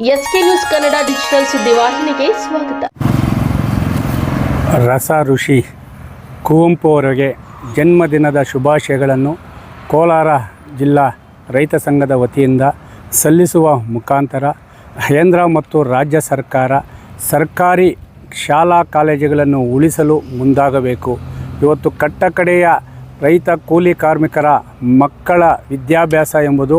S K news Kannada digital ಸುದ್ದಿವಾಹಿನಿಗೆ ಸ್ವಾಗತ. ರಸ ಋಷಿ ಕುವೆಂಪು ಅವರಿಗೆ ಜನ್ಮದಿನದ ಶುಭಾಶಯಗಳನ್ನು ಕೋಲಾರ ಜಿಲ್ಲಾ ರೈತ ಸಂಘದ ವತಿಯಿಂದ ಸಲ್ಲಿಸುವ ಮುಖಾಂತರ ಕೇಂದ್ರ ಮತ್ತು ರಾಜ್ಯ ಸರ್ಕಾರ ಸರ್ಕಾರಿ ಶಾಲಾ ಕಾಲೇಜುಗಳನ್ನು ಉಳಿಸಲು ಮುಂದಾಗಬೇಕು. ಇವತ್ತು ಕಟ್ಟಕಡೆಯ ರೈತ ಕೂಲಿ ಕಾರ್ಮಿಕರ ಮಕ್ಕಳ ವಿದ್ಯಾಭ್ಯಾಸ ಎಂಬುದು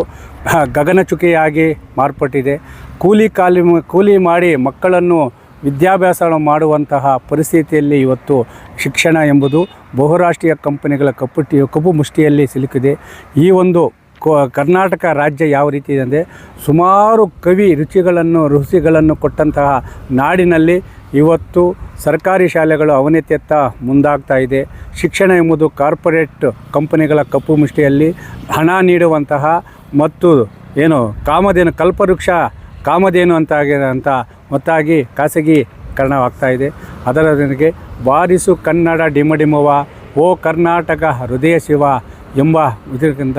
ಗಗನಚುಕಿಯಾಗಿ ಮಾರ್ಪಟ್ಟಿದೆ. ಕೂಲಿ ಕಾಲಿ, ಕೂಲಿ ಮಾಡಿ ಮಕ್ಕಳನ್ನು ವಿದ್ಯಾಭ್ಯಾಸ ಮಾಡುವಂತಹ ಪರಿಸ್ಥಿತಿಯಲ್ಲಿ ಇವತ್ತು ಶಿಕ್ಷಣ ಎಂಬುದು ಬಹುರಾಷ್ಟ್ರೀಯ ಕಂಪನಿಗಳ ಕಪ್ಪುಟ್ಟಿ ಕಪ್ಪು ಮುಷ್ಟಿಯಲ್ಲಿ ಸಿಲುಕಿದೆ. ಈ ಒಂದು ಕರ್ನಾಟಕ ರಾಜ್ಯ ಯಾವ ರೀತಿ ಇದೆ ಅಂದರೆ ಸುಮಾರು ಕವಿ ರುಚಿಗಳನ್ನು ರುಚಿಗಳನ್ನು ಕೊಟ್ಟಂತಹ ನಾಡಿನಲ್ಲಿ ಇವತ್ತು ಸರ್ಕಾರಿ ಶಾಲೆಗಳು ಅವನತಿಯತ್ತ ಮುಂದಾಗ್ತಾ ಇದೆ. ಶಿಕ್ಷಣ ಎಂಬುದು ಕಾರ್ಪೊರೇಟ್ ಕಂಪನಿಗಳ ಕಪ್ಪು ಮುಷ್ಟಿಯಲ್ಲಿ ಹಣ ನೀಡುವಂತಹ ಮತ್ತು ಏನು ಕಾಮಧೇನು, ಕಲ್ಪವೃಕ್ಷ ಕಾಮಧೇನು ಅಂತ ಅಂತ ಒತ್ತಾಗಿ ಖಾಸಗೀಕರಣವಾಗ್ತಾ ಇದೆ. ಅದರೊಂದಿಗೆ ಬಾರಿಸು ಕನ್ನಡ ಡಿಮಡಿಮವ ಓ ಕರ್ನಾಟಕ ಹೃದಯ ಶಿವ ಎಂಬ ಇದರಿಂದ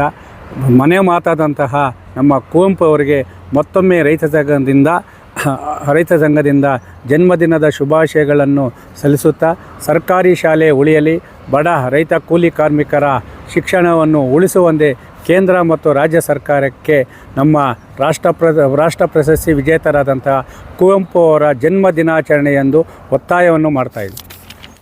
ಮನೆ ಮಾತಾದಂತಹ ನಮ್ಮ ಕುವೆಂಪು ಅವರಿಗೆ ಮತ್ತೊಮ್ಮೆ ರೈತ ಸಂಘದಿಂದ ರೈತ ಸಂಘದಿಂದ ಜನ್ಮದಿನದ ಶುಭಾಶಯಗಳನ್ನು ಸಲ್ಲಿಸುತ್ತಾ ಸರ್ಕಾರಿ ಶಾಲೆ ಉಳಿಯಲಿ, ಬಡ ರೈತ ಕೂಲಿ ಕಾರ್ಮಿಕರ ಶಿಕ್ಷಣವನ್ನು ಉಳಿಸುವಂತೆ ಕೇಂದ್ರ ಮತ್ತು ರಾಜ್ಯ ಸರ್ಕಾರಕ್ಕೆ ನಮ್ಮ ರಾಷ್ಟ್ರ ಪ್ರ, ರಾಷ್ಟ್ರ ಪ್ರಶಸ್ತಿ ವಿಜೇತರಾದಂತಹ ಕುವೆಂಪು ಅವರ ಜನ್ಮ ದಿನಾಚರಣೆಯಂದು ಒತ್ತಾಯವನ್ನು ಮಾಡ್ತಾಯಿದ್ವಿ